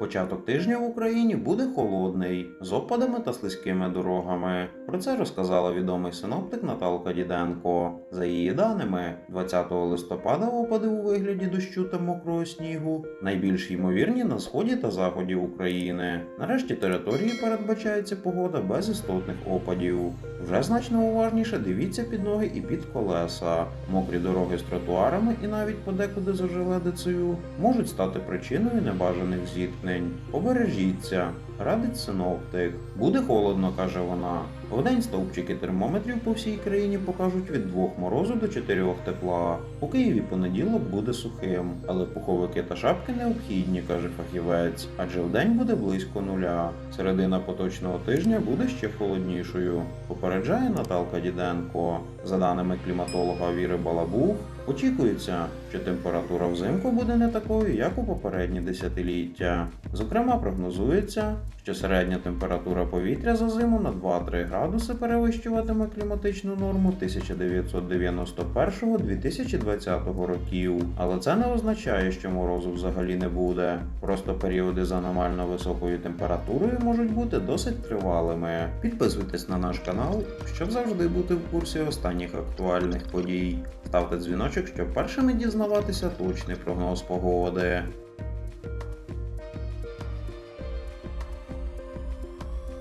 Початок тижня в Україні буде холодний, з опадами та слизькими дорогами. Про це розказала відомий синоптик Наталка Діденко. За її даними, 20 листопада опади у вигляді дощу та мокрого снігу найбільш ймовірні на сході та заході України. Нарешті території передбачається погода без істотних опадів. Вже значно уважніше дивіться під ноги і під колеса. Мокрі дороги з тротуарами і навіть подекуди з ожеледицею можуть стати причиною небажаних зіткнень. Побережіться, радить синоптик. Буде холодно, каже вона. Вдень стовпчики термометрів по всій країні покажуть від 2 морозу до 4 тепла. У Києві понеділок буде сухим, але пуховики та шапки необхідні, каже фахівець, адже вдень буде близько нуля. Середина поточного тижня буде ще холоднішою. Попереджає Наталка Діденко. За даними кліматолога Віри Балабух, очікується, що температура взимку буде не такою, як у попередні десятиліття. Зокрема, прогнозується, що середня температура повітря за зиму на 2-3 градуси перевищуватиме кліматичну норму 1991-2020 років. Але це не означає, що морозу взагалі не буде. Просто періоди з аномально високою температурою можуть бути досить тривалими. Підписуйтесь на наш канал, щоб завжди бути в курсі останніх актуальних подій. Ставте дзвіночок, щоб першими дізнаватися точний прогноз погоди.